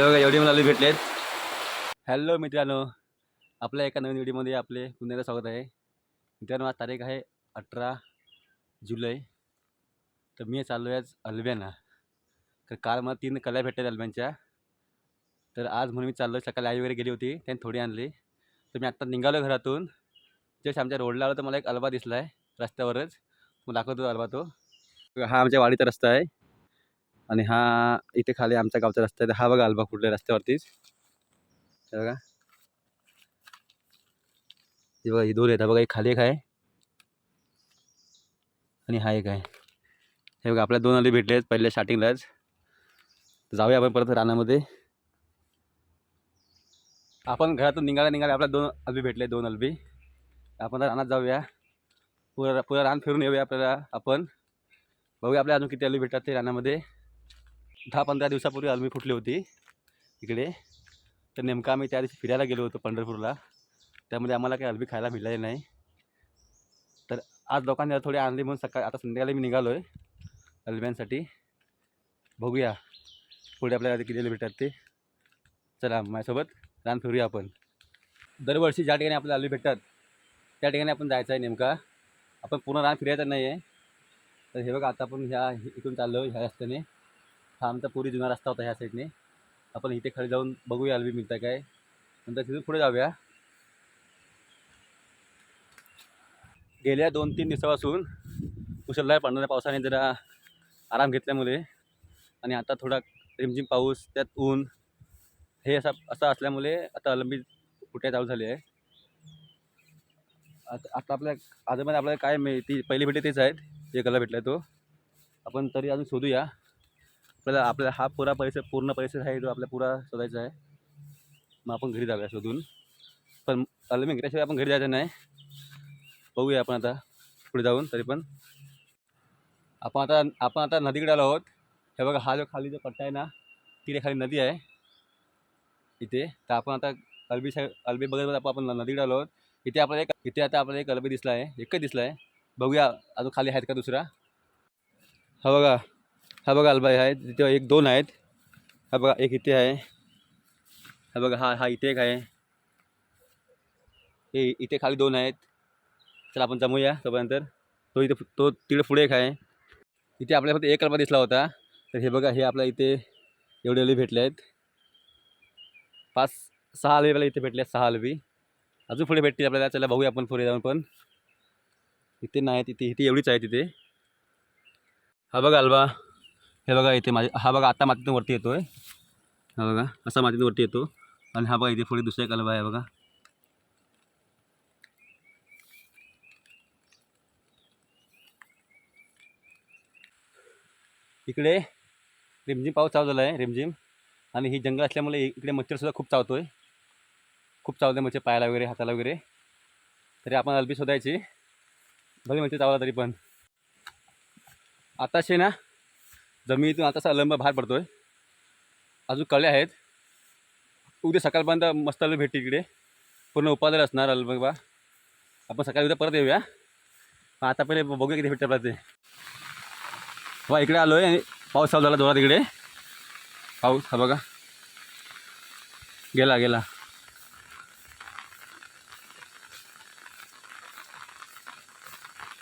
हे बघा एवढी मला भेटलेत. हॅलो मित्रांनो आपल्या एका नवीन व्हिडिओमध्ये आपले पुन्हा स्वागत आहे. मित्रांनो आज तारीख आहे अठरा जुलै. तर मी चाललो आहे आज अल्ब्याना तर काल मला तीन कल्या भेटतात अल्ब्यांच्या तर आज म्हणून मी चाललो सकाळी आई वगैरे गेली होती त्यांनी थोडी आणली. तर मी आत्ता निघालो घरातून. जस्ट आमच्या रोडला आलो तर मला एक अल्बा दिसला आहे रस्त्यावरच. मग दाखवतो अल्बा तो. हा आमच्या वाडीचा रस्ता आहे. आणि हा इथे खाली आमच्या गावचा रस्ता आहे. तर हा बघा अल्बा कुठल्या रस्त्यावरतीच हे बघा. हे बघा ही दोन येतात बघा एक खाली एक आहे. आणि हा एक आहे. हे बघा आपल्या दोन अली भेटले आहेत पहिल्या स्टार्टिंगलाच जाऊया आपण परत रानामध्ये. आपण घरातून निघाला निघाला आपल्या दोन अल्बी भेटले दोन अल्बी आपण रानात जाऊया. पुरा पुरा रान फिरून येऊया आपल्याला आपण. बघूया आपल्या अजून किती अल्बी भेटतात ते रानामध्ये. दहा पंधरा दिवसापूर्वी अल्मी फुटली होती इकडे. तर नेमकं आम्ही त्या दिवशी फिरायला गेलो होतो पंढरपूरला. त्यामध्ये आम्हाला काही अल्बी खायला मिळाली नाही. तर आज लोकांनी थोडी आणली म्हणून सकाळी आता संध्याकाळी मी निघालो आहे अल्ब्यांसाठी बघूया पुढे आपल्याला किती अल्बी भेटतात ते. चला माझ्यासोबत रान फिरूया आपण. दरवर्षी ज्या ठिकाणी आपल्याला अल्बी भेटतात त्या ठिकाणी आपण जायचं आहे नेमका. आपण पूर्ण रान फिरायचं नाही आहे तर हे बघा आता आपण ह्या इकडून चाललो ह्या रस्त्याने. हा आमचा पुरी जुना रस्ता होता ह्या साईडने आपण इथे खाली जाऊन बघूया अल्बी मिळतं काय. नंतर तिथून पुढे जाऊया. गेल्या दोन तीन दिवसापासून मुसळधार पडणाऱ्या पावसाने जरा आराम घेतल्यामुळे आणि आता थोडा रिमझिम पाऊस त्यात ऊन हे असा असं असल्यामुळे आता अलंबी कुठे चालू झाली आहे. आता आता आपल्या आजमध्ये आपल्याला काय माहिती पहिली भेटे तेच आहेत. जे कला भेटला तो. आपण तरी अजून शोधूया. आपल्याला आपल्याला हा पुरा परिसर पूर्ण परिसर आहे जो आपल्या पुरा शोधायचा आहे. मग आपण घरी जाऊया शोधून. पण अल्बी घेतल्याशिवाय आपण घरी जायचं नाही. बघूया आपण आता पुढे जाऊन तरी पण. आपण आता आपण आता नदीकडे आलो आहोत. हे बघा हा जो खाली जो पट्टा आहे ना तिथे खाली नदी आहे. इथे. तर आपण आता अलबी साईड अलबी बघत आपण नदीकडे आलो आहोत. इथे आपल्याला एक इथे आता आपल्याला एक अलबी दिसला आहे. एकच दिसला आहे. बघूया अजून खाली आहेत का दुसरा? हा बघा. हा बघा अल्बा आहे तिथे एक दोन आहेत. हा बघा एक इथे आहे. हा बघा हा हा इथे एक आहे. हे इथे खाली दोन आहेत. चला आपण जमूया तोपर्यंत. तो इथे तो तिकडे पुढे एक आहे. इथे आपल्याला फक्त एक अल्बा दिसला होता. तर हे बघा हे आपल्या इथे एवढे एवढे भेटले आहेत. पाच सहा अल्बी आपल्याला इथे भेटले आहेत सहा अल्बी. अजून पुढे भेटतील आपल्याला. चला बघूया आपण पुढे जाऊन पण. इथे नाही तिथे इथे एवढीच आहे तिथे हा बघा अल्बा. हे बघा इथे माझे हा बघा आता मातीतून वरती येतो आहे हा बघा असा मातीतून वरती येतो. आणि हा बघा इथे पुढे दुसरा एक आहे बघा. इकडे रिमझिम पाऊस चालू झाला आहे रिमझिम. आणि ही जंगल असल्यामुळे इकडे मच्छरसुद्धा खूप चावतो आहे खूप चावते मच्छर पायाला वगैरे हाताला वगैरे. तरी आपण अल्बी शोधायची. भले मच्छर चावला तरी पण. आताशे ना जमिनीतून आताचा लंब बाहेर पडतो आहे अजून कळे आहेत. उद्या सकाळपर्यंत मस्त आलं भेटते इकडे पूर्ण उपादर असणार अल्ब बा आपण सकाळी उद्या परत येऊया. आता पहिले बघूया किती भेटते ते. बा इकडे आलो आहे आणि पाऊस चालू झाला जोरात इकडे. पाऊस हा बघा. गेला गेला.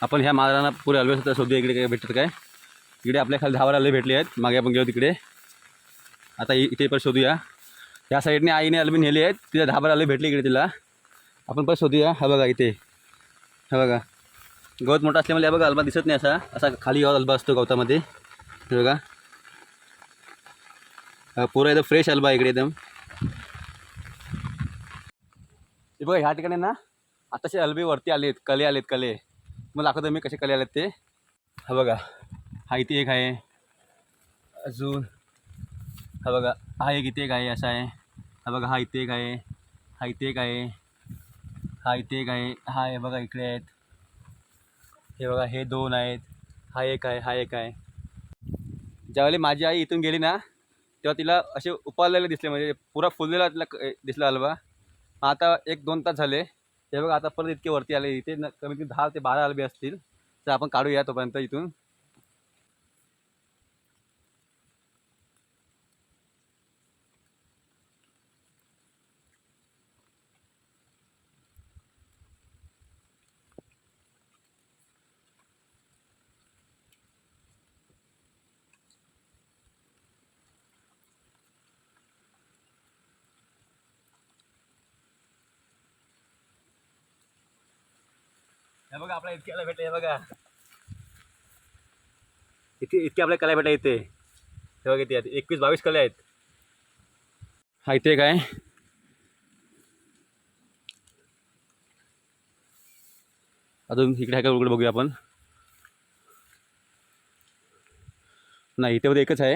आपण ह्या माळरांना पुरे हलवे सुद्धा शोधूया इकडे काय भेटत काय? इकडे आपल्या खाली दहा आले भेटले आहेत. मागे आपण गेलो तिकडे. आता इथे पण शोधूया. या साईडने आईने अल्बी नेले आहेत. तिला दहा आले भेटले इकडे तिला. आपण पण शोधूया. हा बघा इथे. हा बघा. गवत मोठा असल्यामुळे हा बघा अल्बा दिसत नाही असा. असा खाली गवत अल्बा असतो गवतामध्ये. हे बघा. हा, पुरा एकदम फ्रेश अल्बा इकडे एकदम. हे बघा ह्या ठिकाणी ना आताचे अल्बे वरती आलेत. कले आलेत कले. मग दाखवतो मी कसे कले आलेत ते. हा बघा. हा इथे एक आहे. अजून हा बघा हा एक इथे एक आहे असा आहे. हा बघा हा इथे एक आहे हा इथे एक आहे हा इथे एक आहे हा हे बघा इकडे आहेत. हे बघा हे दोन आहेत हा एक आहे हा एक आहे. ज्यावेळी माझी आई इथून गेली ना तेव्हा तिला असे उपाळलेले दिसले म्हणजे पुरा फुललेला तिला क- दिसला अलबा आता एक दोन तास झाले. हे बघा आता परत इतके वरती आले इथे न कमीत कमी दहा ते बारा अल्बे असतील. तर आपण काढूया तोपर्यंत इथून. हे बघा आपल्या इतक्याला भेटलं हे बघा. इथे इतके आपल्या कला भेटा इथे. हे बघा इथे एकवीस बावीस कले आहेत. हा इथे काय अजून इकडे आहे का बघूया आपण? नाही इथे मध्ये एकच आहे.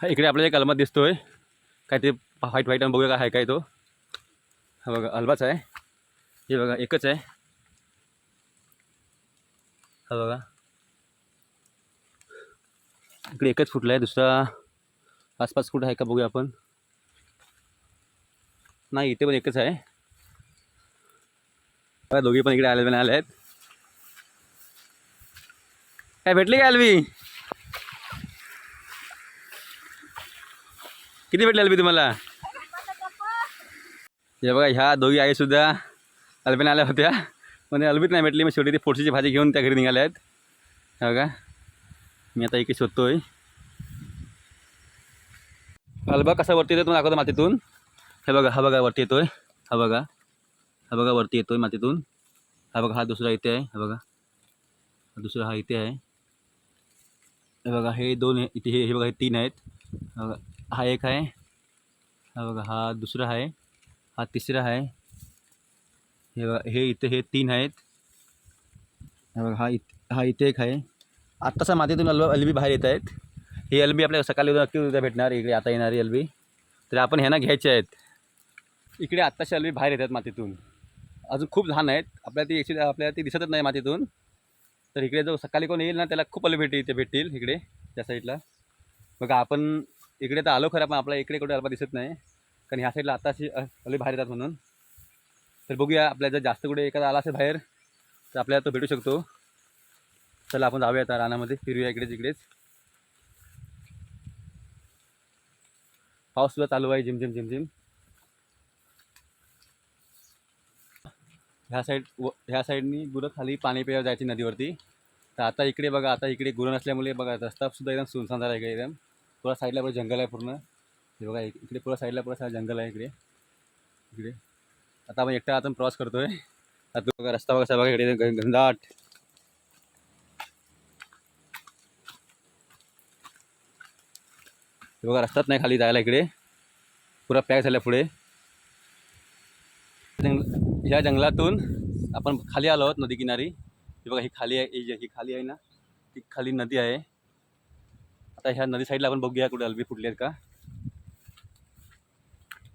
हा इकडे आपल्याला एक अलमात दिसतोय. काय ते व्हाईट व्हाईट आणि बघूया काय आहे काय तो. हा बघा अलबाच आहे. हे बघा एकच आहे. हा बघा. इकडे एकच फुटला आहे दुसरा आसपास कुठं आहे का बघूया आपण. नाही इथे पण एकच आहे. बघा दोघे पण इकडे आले आले आहेत. काय भेटली का अल्वी किती भेटले अल्वी तुम्हाला? हे बघा ह्या दोघी आहे सुद्धा. अल्बीन आल्या होत्या. पण अल्बीत नाही भेटली मग शेवटी ती फोडशीची भाजी घेऊन त्या घरी निघाल्या आहेत. हो बघा मी आता इकडे आहे अल्बा कसा वरती येतो तुम्हाला दाखवतो मातीतून. हे बघा हा बघा वरती येतोय. हा बघा. हा बघा वरती येतोय मातीतून. हा बघा हा दुसरा इथे आहे. हा बघा. दुसरा हा इथे आहे. हे बघा हे दोन हे- इथे हे हे बघा हे तीन आहेत. हा बघा हा एक आहे. हा बघा हा दुसरा आहे. हा तिसरा आहे. हे हे इथे हे तीन आहेत. हे बघा हा इत हा इथे एक आहे. आत्ताचा मातीतून अल्ब अल्बी बाहेर येत आहेत. ही अल्बी आपल्याला सकाळी उद्या नक्की उद्या भेटणार. इकडे आता येणारी अल्बी. तर आपण ह्यांना घ्यायचे आहेत. इकडे आत्ताच्या अल्बी बाहेर येतात मातीतून. अजून खूप लहान आहेत. आपल्याला ती ॲक्च्युली आपल्याला ती दिसतच नाही मातीतून. तर इकडे जो सकाळी कोण येईल ना त्याला खूप अल्बी भेटी इथे भेटतील इकडे त्या साईडला. बघा आपण इकडे तर आलो खरं पण आपल्या इकडे कुठे अल्बा दिसत नाही. कारण ह्या साईडला आत्ताशी अल्बी बाहेर येतात म्हणून. तर बघूया आपल्या जर जास्त कुठे एखादा आला असेल बाहेर तर आपल्याला तो भेटू शकतो. चला आपण जाऊया आता रानामध्ये. फिरूया इकडेच इकडेच. पाऊस सुद्धा चालू आहे झिमझिम झिमझिम. ह्या साईड व ह्या साईडनी गुरं खाली पाणी प्यायला जायची नदीवरती. तर आता इकडे बघा आता इकडे गुरं नसल्यामुळे बघा रस्तासुद्धा एकदम सुनसान झाला इकडे एकदम. पुरा साईडला पुढे जंगल आहे पूर्ण. हे बघा इकडे पुरा साईडला पुरा साईड जंगल आहे इकडे. इकडे. आता आपण एकटा आता प्रवास करतोय. आता बघा रस्ता बघा कसा बघा इकडे घनदाट. बघा रस्ताच नाही खाली जायला इकडे. पुरा पॅक झाला पुढे. जंग ह्या जंगलातून आपण खाली आलो आहोत नदी किनारी. हे बघा ही खाली आहे ही जी- ही खाली आहे ना ती खाली नदी आहे. आता ह्या नदी साईडला आपण बघूया कुठे अल्बी फुटली आहेत का.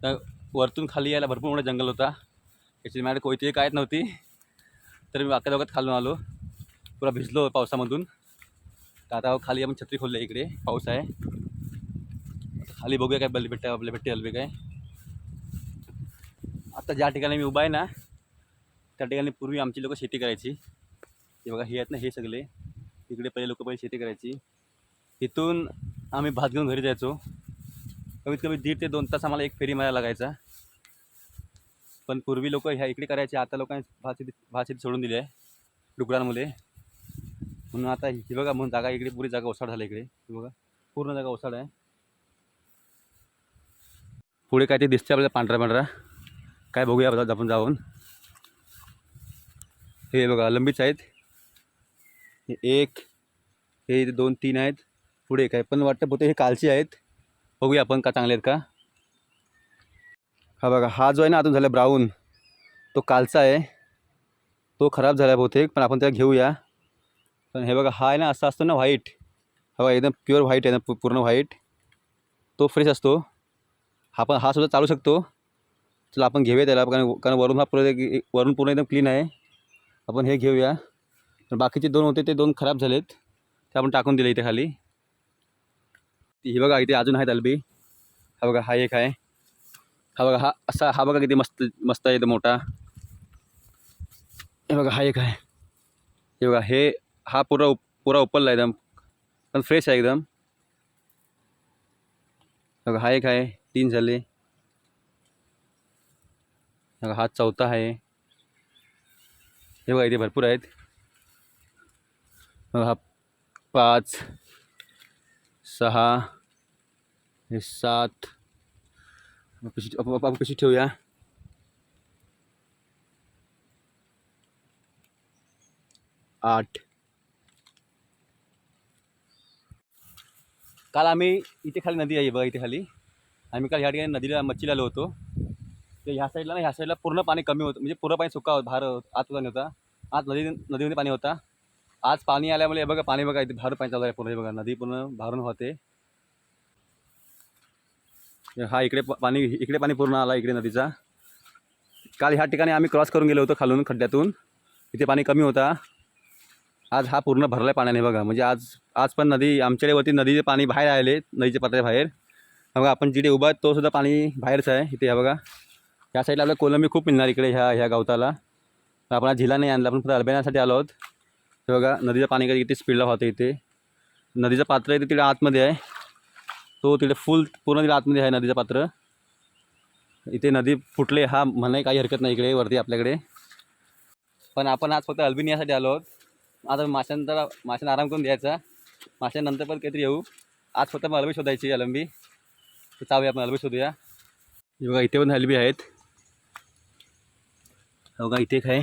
तर वरतून खाली यायला भरपूर मोठा जंगल होता. याची मॅडम कोयती कायच नव्हती. तर मी वाक्या दोघात खालून आलो. पुरा भिजलो पावसामधून. तर आता खाली आपण छत्री खोलली आहे इकडे. पाऊस आहे. खाली बघूया काय बल भेटते आपल्या भेटते हलवे काय. आता ज्या ठिकाणी मी उभा आहे ना त्या ठिकाणी पूर्वी आमची लोक शेती करायची. हे बघा हे आहेत ना हे सगळे. इकडे पहिले लोक पहिले शेती करायची. इथून आम्ही भात घेऊन घरी जायचो. कमीत कमी दीड ते दोन तास आम्हाला एक फेरी मारायला लागायचा. पण पूर्वी लोक ह्या इकडे करायचे आता लोकांनी भात शेती सोडून दिली आहे. डुकरांमुळे. म्हणून आता ही बघा म्हणून जागा इकडे पुरी जागा ओसाड झाली इकडे. ही बघा पूर्ण जागा ओसाड आहे. पुढे काय ते दिसते आपल्याला पांढरा पांढरा. काय बघूया आपण जाऊन. हे बघा लंबीच आहेत. हे एक हे दोन तीन आहेत. पुढे काय पण वाटतं बहुतेक हे कालचे आहेत. बघूया आपण का चांगले आहेत का. हा बघा हा जो आहे ना अजून झाला ब्राऊन तो कालचा आहे. तो खराब झाला आहे बहुतेक पण आपण त्याला घेऊया. पण हे बघा हा आहे ना असा असतो ना व्हाईट हा बघा एकदम प्युअर व्हाईट आहे ना पूर्ण व्हाईट तो फ्रेश असतो. हा पण हा सुद्धा चालू शकतो. चला आपण घेऊया त्याला कारण कारण वरून हा पूर्ण वरून पूर्ण एकदम क्लीन आहे. आपण हे घेऊया. पण बाकीचे दोन होते ते दोन खराब झालेत. ते आपण टाकून दिले इथे खाली. ही बघा इथे अजून आहेत अल्बी. हा बघा हा एक आहे. हा बघा हा असा हा मस्त मस्त आहे एकदम मोठा हे हा एक आहे हे बघा हे हा पुरा उप- पुरा उपलला एकदम फ्रेश आहे एकदम बघा हा एक आहे तीन झाले हा चौथा हे बघा इथे भरपूर हा पाच सहा हे सात आपण पिशवी आपण आपण ठेवूया आठ काल आम्ही इथे खाली नदी आहे बघा इथे खाली. आम्ही काल ह्या ठिकाणी नदीला मच्छीला आलो होतो. तर ह्या साईडला ना ह्या साईडला पूर्ण पाणी कमी होतं. म्हणजे पूर्ण पाणी सुका होतं भार आत पाणी होता. आज नदी नदीमध्ये पाणी होता. आज पाणी आल्यामुळे हे बघा पाणी बघा इथे भार पाणी चालू आहे पूर्ण बघा. नदी पूर्ण भारून होते. हा इकडे प- पाणी इकडे पाणी पूर्ण आला इकडे नदीचा. काल ह्या ठिकाणी आम्ही क्रॉस करून गेलो होतो खालून खड्ड्यातून. इथे पाणी कमी होता. आज हा पूर्ण भरला आहे पाण्याने बघा. म्हणजे आज आज पण नदी आमच्याकडे वरती नदीचे पाणी बाहेर आले नदीच्या पात्राच्या बाहेर. बघा आपण जिथे उभा आहे तोसुद्धा पाणी बाहेरचं आहे. इथे ह्या बघा. या साईडला आपल्याला कोलंबी खूप मिळणार इकडे ह्या ह्या गवताला. आपण आज झिला नाही आणला आपण फक्त अल्बेनासाठी आलो आहोत. बघा नदीचं पाणी कधी इथे स्पीडला होतं इथे. नदीचं पात्र आहे ते तिकडे आतमध्ये आहे. तो तिकडे फुल पूर्ण तिला आतमध्ये आहे नदीचं पात्र. इथे नदी फुटले हा म्हणाय काही हरकत नाही इकडे वरती आपल्याकडे. पण आपण आज फक्त अल्बिनी यासाठी आलो आहोत. आता माशांचा माशांना आराम करून द्यायचा. माशांनंतर पण काहीतरी येऊ. आज फक्त मग अल्बी शोधायची अलंबी. तर चालूया आपण अल्बी शोधूया. हे बघा इथे पण अल्बी आहेत. बघा इथे एक आहे.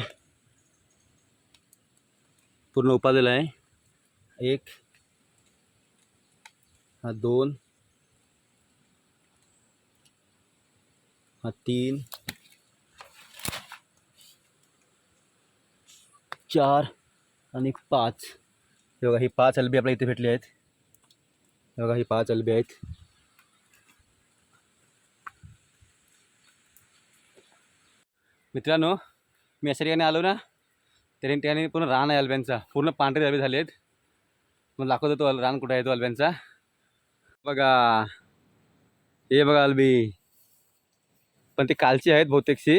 पूर्ण उपालेला आहे. एक हा दोन हा तीन. चार आणि पाच. हे बघा ही पाच अलबी आपल्या इथे भेटली आहेत. हे बघा ही पाच अलबी आहेत. मित्रांनो मी अशा ठिकाणी आलो ना त्या ठिकाणी पूर्ण रान आहे अल्ब्यांचा पूर्ण पांढरे अलबे झाले आहेत मग दाखवतो तो रान कुठं आहे तो अल्ब्यांचा बघा. हे बघा अलबी पण ते कालची आहेत बहुतेकशी.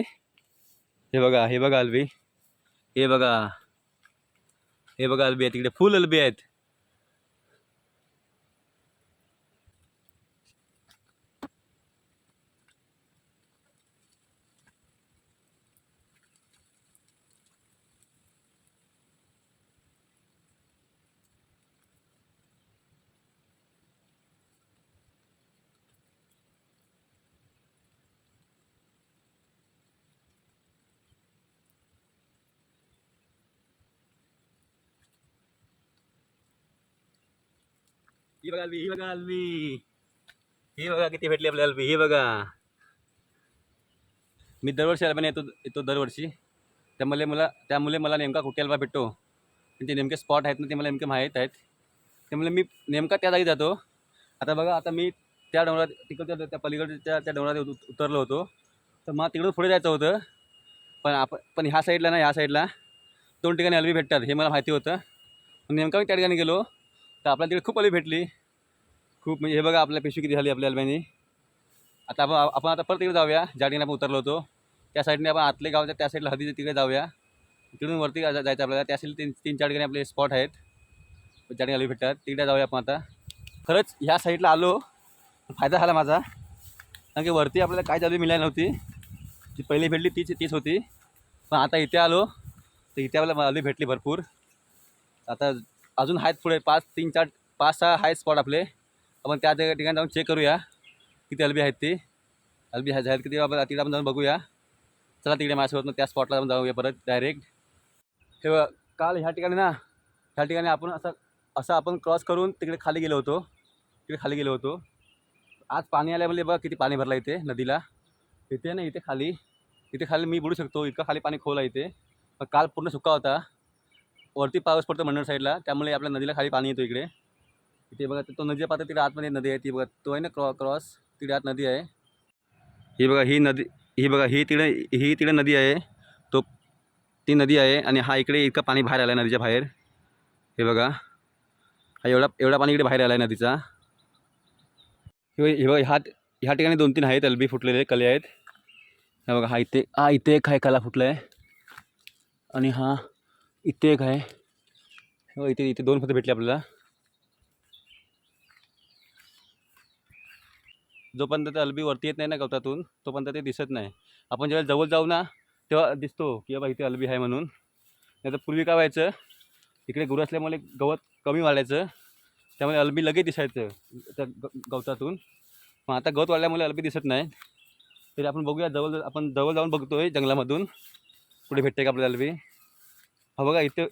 हे बघा हे बघा अल्बी हे बघा. हे बघा अल्बी आहे तिकडे फुल अल्बी आहेत. ही बघा अलबी ही बघा अल्बी ही बघा किती भेटली आपल्या अल्बी ही बघा. मी दरवर्षी अल्बाने येतो येतो दरवर्षी. त्यामुळे मला त्यामुळे मला नेमका कुठे अल्बा भेटतो? आणि ते नेमके स्पॉट आहेत ना ते मला नेमके माहीत आहेत. त्यामुळे मी नेमका त्या जागी जातो. आता बघा आता मी त्या डोंगरात तिकडच्या त्या पलीकडच्या त्या डोंगरात उत- उतरलो होतो. तर मला तिकडून पुढे जायचं होतं. पण आपण पण ह्या साईडला ना ह्या साईडला दोन ठिकाणी अल्बी भेटतात हे मला माहिती होतं. नेमका मी त्या ठिकाणी गेलो. तर आपल्याला तिकडे खूप अलबी भेटली. खूप म्हणजे हे बघा आपल्या पिशवी किती झाली आपल्या अल्ब्यानी. आता आपण आपण आता परत तिकडे जाऊया. ज्या ठिकाणी आपण उतरलो होतो. त्या साईडने आपण आतले गावच्या त्या साईडला हदीच्या तिकडे जाऊया. तिकडून वरती जायचं आपल्याला. त्या साईडला तीन तीन चार ठिकाणी आपले स्पॉट आहेत. ज्या ठिकाणी अलबी भेटतात. तिकडे जाऊया आपण आता. खरंच ह्या साईडला आलो. फायदा झाला माझा. कारण की वरती आपल्याला काय चालू मिळाली नव्हती. जी पहिली भेटली तीच तीच होती. पण आता इथे आलो. तर इथे आपल्याला अली भेटली भरपूर. आता अजून आहेत पुढे पाच तीन चार पाच सहा आहेत स्पॉट आपले. आपण त्या त्या ठिकाणी जाऊन चेक करूया. किती अलबी आहेत ती. अलबी आहेत किती? आपण तिकडे आपण जाऊन बघूया. चला तिकडे माझ्यासोबत त्या स्पॉटला आपण जाऊया परत डायरेक्ट हे बघा, काल ह्या ठिकाणी ना ह्या ठिकाणी आपण असं असं आपण क्रॉस करून तिकडे खाली गेलो होतो. तिकडे खाली गेलो होतो. आज पाणी आल्यामुळे बघा किती पाणी भरलं इथे नदीला. इथे ना इथे खाली. इथे खाली मी बुडू शकतो. इतकं खाली पाणी खोल आहे इथे. काल पूर्ण सुका होता. वरती पाऊस पडतो मंडळ साईडला त्यामुळे आपल्या नदीला खाली पाणी येतो इकडे. इथे बघा तो नदी पाहता तिकडे आतमध्ये नदी आहे ती बघा तो आहे ना क्रॉ क्रॉस तिकडे आत नदी आहे. ही बघा ही नदी ही बघा ही तिकडे ही तिकडे नदी आहे तो ती नदी आहे आणि हा इकडे इतका पाणी बाहेर आला आहे नदीच्या बाहेर. हे बघा हा एवढा एवढा पाणी इकडे बाहेर आला आहे नदीचा. हे बघा- ह्या ह्या ठिकाणी दोन तीन आहेत अलबी फुटलेले कले आहेत. हे बघा हा इथे हा इथे एक आहे कला फुटला आहे आणि हा इथे एक आहे. हो, इथे इथे दोन फक्त भेटले आपल्याला. जोपर्यंत ते अलबी वरती येत नाही ना गवतातून तोपर्यंत ते दिसत नाही. आपण जेव्हा जवळ जाऊ ना तेव्हा दिसतो की बाबा इथे अलबी आहे म्हणून. नाही तर पूर्वी काय व्हायचं इकडे गुरु असल्यामुळे गवत कमी वाढायचं त्यामुळे अलबी लगेच दिसायचं त्या ग- गवतातून. पण आता गवत वाढल्यामुळे अलबी दिसत नाही. तरी आपण बघूया जवळ आपण जवळ जाऊन बघतोय जंगलामधून. कुठे भेटते का आपल्याला अलबी? हा बघा इथे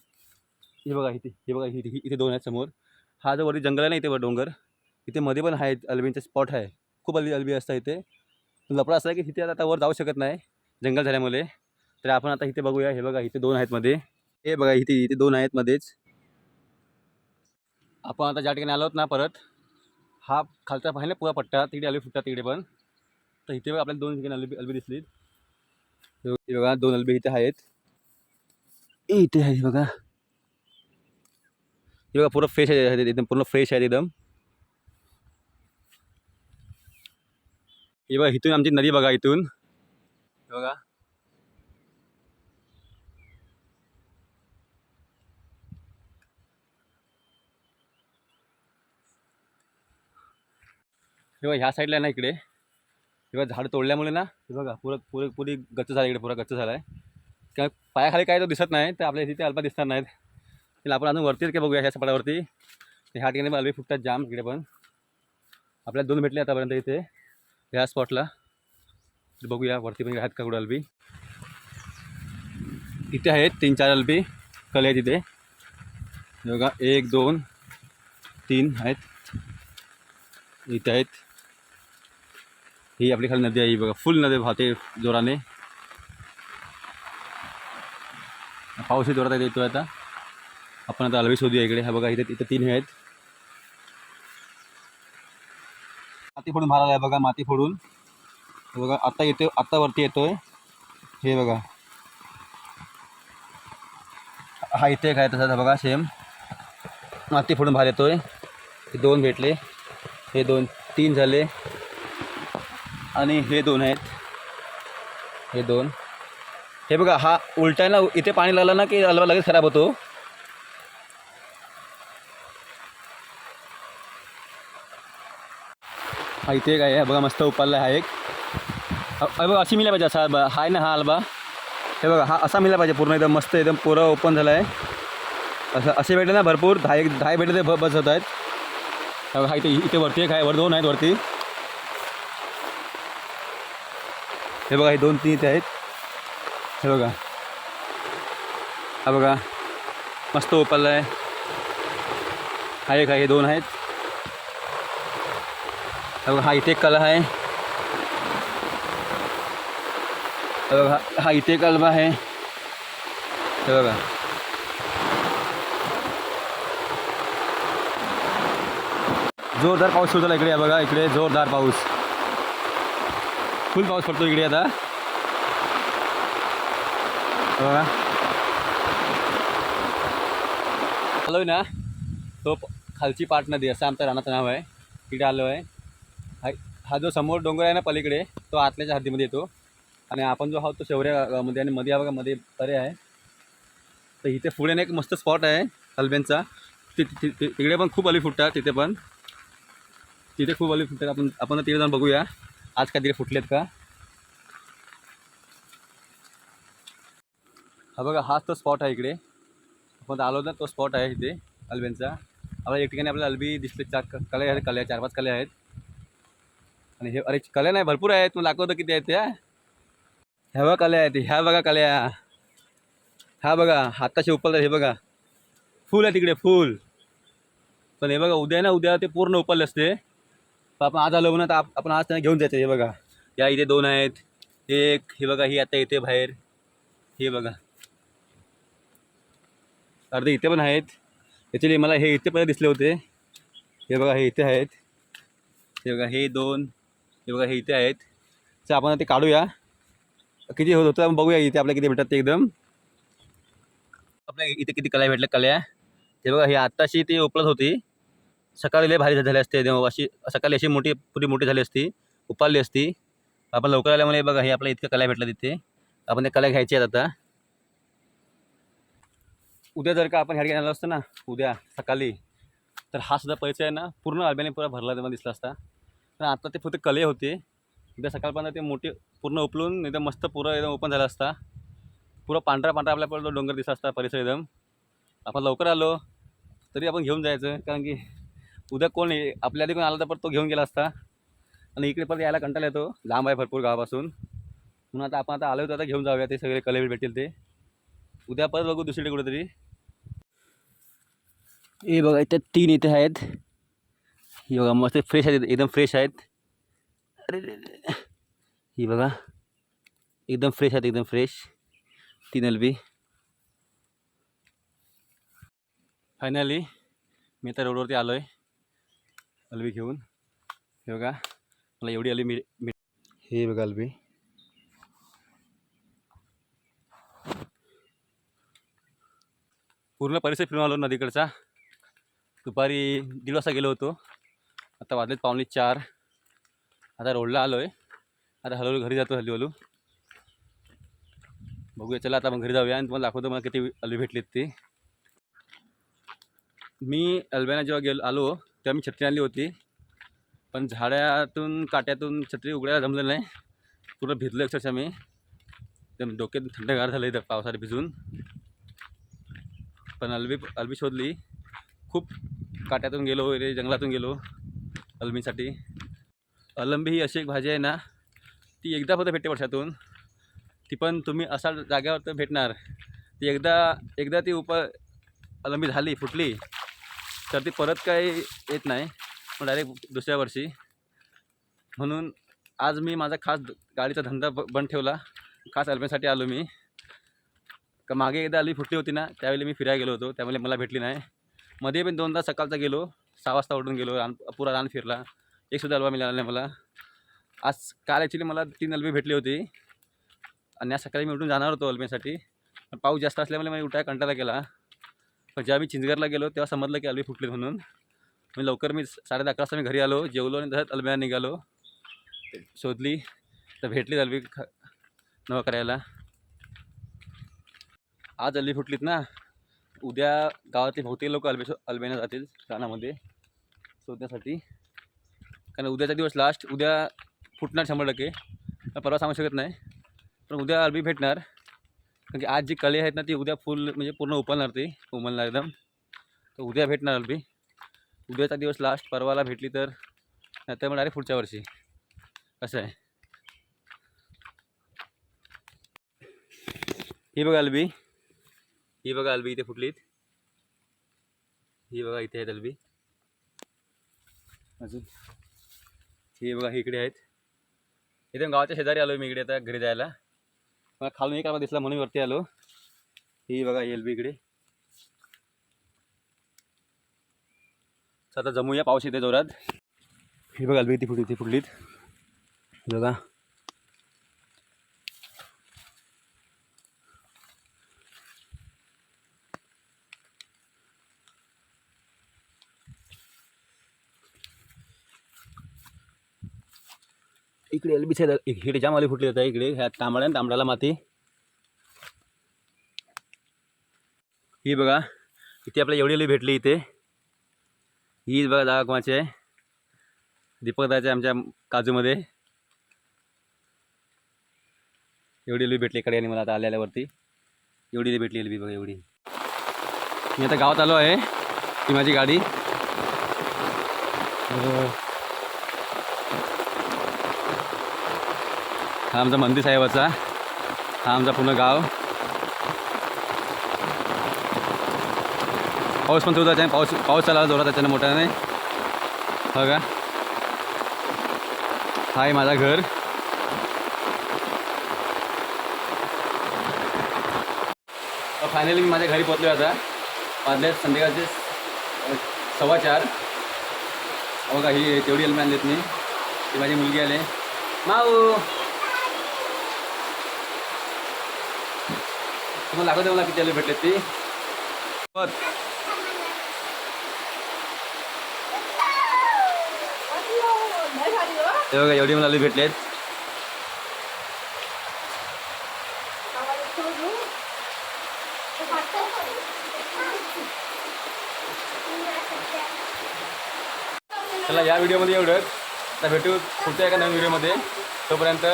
हे बघा इथे हे बघा इथे इथे दोन आहेत समोर हा जो वरती जंगल आहे ना इथे डोंगर इथे मध्ये पण आहेत अल्बींचा स्पॉट आहे. खूप अल्बी अल्बी असतात इथे. लपडा असा आहे की इथे आता वर जाऊ शकत नाही जंगल झाल्यामुळे. तर आपण आता इथे बघूया हे बघा इथे दोन आहेत मध्ये. हे बघा इथे इथे दोन आहेत मध्येच. आपण आता ज्या ठिकाणी आलो ना परत हा खालचा पाहिजे पुरा पट्टा तिकडे अल्बी फुटतात तिकडे पण. तर इथे बघा आपल्याला दोन ठिकाणी अल्बी अल्बी दिसली बघा दोन अल्बी इथे आहेत. इथे आहे बघा. हे बघा पूर्ण फ्रेश आहे एकदम पूर्ण फ्रेश आहे एकदम. हे बघा इथून आमची नदी बघा इथून. बघा. हे बघा ह्या साईडला ना इकडे. हे बघा झाड तोडल्यामुळे ना हे बघा पुरं पुरे पुरी गच्च झाला इकडे पुरा गच्च झाला आहे किंवा पायाखाली काय तो दिसत नाही तर आपल्या तिथे अल्पा दिसणार नाहीत. तिला आपण अजून वरतीच काय बघूया ह्या सपाटावरती. ह्या ठिकाणी पण अल्बी फुटतात जाम इकडे पण. आपल्याला दोन भेटले आतापर्यंत इथे ह्या स्पॉटला तर बघूया वरती पण आहेत का कुठं अल्बी इथे आहेत तीन चार अल्बी कले आहेत इथे. बघा एक दोन तीन आहेत. इथे आहेत. ही आपली खाली नदी आहे ही बघा फुल नदी वाहते जोराने. पाऊसही जोरात येतो आता. आपण आता अलवी शोधूया इकडे. हा बघा इथे इथे तीन हे आहेत. माती फोडून मारायला आहे बघा माती फोडून. बघा आता येतो आत्ता वरती येतोय. हे बघा. हा इथे काय तसा बघा सेम माती फोडून बाहेर येतोय. हे दोन भेटले. हे दोन तीन झाले. आणि हे दोन आहेत. हे दोन. हे बघा हा उलटायला ना इथे पाणी लागलं ना की अलवा लगेच खराब होतो? हा इथे काय आहे बघा मस्त उपाला हा एक. बघा अशी मिळायला पाहिजे असा ब- हा आहे ना हा अलबा हे बघा हा असा मिळाला पाहिजे पूर्ण एकदम मस्त एकदम पुरं ओपन झाला आहे. असं असे भेटले ना भरपूर दहा एक दहा भेटले ते बसत बस होत आहेत. हा बघा, हा इथे इथे वरती एक आहे वर दोन आहेत वरती. हे बघा हे दोन तीन इथे आहेत. हे बघा हा बघा मस्त ओपलला आहे हा एक आहे दोन आहेत। हा हा इथे एक कला आहे। हे बघा हा इथे आहे। हे बघा। जोरदार पाऊस सुरू झाला इकडे बघा, इकडे जोरदार पाऊस. फुल पाऊस पडतो इकडे आता. बघा. आलोय ना. तो प- खालची पाट नदी असं आमचं रानाचं नाव आहे. तिकडे आलो आहे हा हा जो समोर डोंगर आहे ना पलीकडे तो आतल्याच्या हद्दीमध्ये येतो. आणि आपण जो आहोत तो शेवऱ्या गावामध्ये आणि मध्ये भागामध्ये बघा मध्ये परे आहे. तर इथे पुढे ना एक मस्त स्पॉट आहे हलब्यांचा ति- ति- तिकडे पण खूप अली फुटतात तिथे पण. तिथे खूप अली फुटतात. आपण आपण तिकडे जाऊन बघूया. आज काय तिकडे फुटलेत का? हा बघा हाच तो स्पॉट आहे इकडे. आपण आलो ना तो स्पॉट आहे इथे अल्बेनचा. आपल्याला एक ठिकाणी आपल्याला अल्बी दिसले चार क- कले आहेत कल्या चार पाच कल्या आहेत. आणि हे अरे कल्या नाही भरपूर आहेत. तू दाखवतो किती आहेत त्या. ह्या बघा कल्या आहेत ह्या बघा कल्या. हा बघा हाताशी उपलतात हे बघा. फुल आहे तिकडे फुल. पण हे बघा उद्या ना उद्या ते पूर्ण उपलले असते. पण आपण आज आलो ना तर आपण आज त्यांना घेऊन जायचं हे बघा. या इथे दोन आहेत. एक हे बघा ही आता येते बाहेर. हे बघा. अर्धे इथे पण आहेत. ॲक्च्युली मला हे इथे पण दिसले होते. हे बघा हे इथे आहेत. हे बघा हे दोन हे बघा हे इथे आहेत. तर आपण ते काढूया. किती होत होतं बघूया इथे आपल्याला किती भेटतात ते एकदम. आपल्या इथे किती कल्या भेटल्या कल्या. ते बघा हे आत्ताशी ती उपलब्ध होती. सकाळी लय भारी झाली असते. अशी सकाळी अशी मोठी पुरी मोठी झाली असती. उपाडली असती. आपण लवकर आल्यामुळे बघा हे आपल्या इतक्या कला भेटल्या तिथे. आपण ते कला घ्यायची आहेत आता. उद्या जर का आपण ह्या ठिकाणी आलो असतं ना उद्या सकाळी तर हा सुद्धा परिचय आहे ना पूर्ण अल्ब्याने पुरा भरला तेव्हा दिसला असता. पण आता ते फक्त कले होते. उद्या सकाळपर्यंत ते मोठे पूर्ण उपलून एकदम मस्त पुरं एकदम ओपन झाला असता. पुरं पांढरा पांढरा आपल्यापर्यंत डोंगर दिसला असता परिसर एकदम. आपण लवकर आलो तरी आपण घेऊन जायचं कारण की उद्या कोण आपल्या आधी कोण आला तर परत तो घेऊन गेला असता. आणि इकडे परत यायला कंटाळा येतो लांब आहे भरपूर गावापासून. म्हणून आता आपण आता आलो होतो आता घेऊन जाऊया ते सगळे कले भेटतील ते. उद्या परत बघू दुसरीकडे कुठेतरी. हे बघा इथे तीन इथे आहेत. हे बघा मस्त फ्रेश आहेत एकदम फ्रेश आहेत. अरे रे रे. बघा एकदम फ्रेश आहेत एकदम फ्रेश तीन एलबी फायनली मी आता रोडवरती आलो आहे अलबी घेऊन. हे बघा मला एवढी अलबी मिळ मिळ हे बघा अलबी पूर्ण परिसर फिरून आलो नदीकडचा दुपारी दीड वाजता गेलो होतो. आता वाजलेत पावणे चार. आता रोडला आलो आहे आता हळूहळू घरी जातो हळूहळू बघूया चला आता मग घरी जाऊया. आणि तुम्हाला दाखवतो मला किती अलबी भेटली ती. मी अल्ब्याना जेव्हा गेलो आलो तेव्हा मी छत्री आणली होती. पण झाडातून काट्यातून छत्री उघडायला जमलं नाही. पूर्ण भिजलो अक्षरशः मी. त्या डोक्यात थंडगार झालं इथं पावसाने भिजून. पण अल्बी अल्बी शोधली. खूप काट्यातून गेलो वगैरे जंगलातून गेलो अलंबीसाठी अलंबी ही अशी एक भाजी आहे ना ती एकदा फक्त भेटते वर्षातून. ती पण तुम्ही असा जाग्यावर तर भेटणार. ती एकदा एकदा ती उप अलंबी झाली फुटली तर ती परत काही येत नाही मग डायरेक्ट दुसऱ्या वर्षी. म्हणून आज मी माझा खास द- गाडीचा धंदा ब बंद ठेवला. खास अल्बीसाठी आलो मी. का मागे एकदा अल्बी फुटली होती ना त्यावेळी मी फिरायला गेलो होतो त्यामुळे मला भेटली नाही. मध्ये पण दोनदा सकाळचा गेलो सहा वाजता उठून गेलो रान पुरा रान फिरला. एकसुद्धा अल्बा मिळाला नाही मला. आज काल ॲक्च्युली मला तीन अल्बी भेटली होती. आणि आज सकाळी मी उठून जाणार होतो अल्बीसाठी पण पाऊस जास्त असल्यामुळे मी उठाय कंटाळा केला. पण जेव्हा मी चिंचगरला गेलो तेव्हा समजलं की अल्बी फुटली म्हणून. मी लवकर मी साडे दहा वाजता मी घरी आलो जेवलो आणि तसंच अल्ब्या निघालो. शोधली तर भेटली अल्बी ख नवं करायला. आज अल्बी फुटलीत ना. उद्या गावातले बहुतेक लोक अल्बे अल्बेना जातील रानामध्ये शोधण्यासाठी. कारण उद्याचा दिवस लास्ट उद्या फुटणार शंभर टक्के. परवा सांगू शकत नाही. पण उद्या अल्बी भेटणार. कारण की आज जी कले आहेत ना ती उद्या फुल म्हणजे पूर्ण उमलणार ती. उमलणार एकदम. तर उद्या भेटणार अल्बी. उद्याचा दिवस लास्ट परवाला भेटली तर नाहीतर मग डायरेक्ट पुढच्या वर्षी. असं आहे. ही बघा अल्बी. ही बघा अलबी इथे फुटलीत. ही बघा इथे आहेत अलबी. अजून. ही बघा ही इकडे आहेत. इथे गावाच्या शेजारी आलो मी इकडे आता घरी जायला. मला खालून एक आला दिसला म्हणून वरती आलो. ही बघा ही एलबी इकडे. आता जमूया पाऊस येते जोरात. ही बघा अलबी इथे फुटली ती फुटलीत. बघा. इकडे एलबीचे इकडे जाम आली फुटली होता इकडे ह्या तांबड्या तांबड्याला माती. ही बघा इथे आपल्याला एवढी एली भेटली इथे. ही बघा जागा कोणाची आहे. दीपक आमच्या काजूमध्ये. एवढी एलबी भेटली इकडे आणि मला आता आल्यावरती. एवढी भेटली एलबी बघा एवढी. मी आता गावात आलो आहे ही माझी गाडी. हा आमचा मंदिर साहेबाचा. हा आमचा पूर्ण गाव. पाऊस पण सुरू त्याने पाऊस पाऊस चालला जोरात त्याच्यानं मोठ्याने. हो का? हा आहे माझा घर. फायनली मी माझ्या घरी पोचलो आता. वाजले संध्याकाळचे सव्वा चार. हो बघा ही तेवढी हेल्मेट आणलीत मी. ती माझी मुलगी आले. माऊ! तुम्हाला लागत मला किती आले भेटलेत ती. बघ. हे बघा एवढी मला आली भेटलेत. चला या व्हिडिओमध्ये एवढंच आता भेटू पुढच्या एका नवीन व्हिडिओमध्ये. तोपर्यंत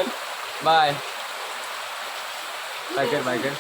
बाय बाय कर बाय कर.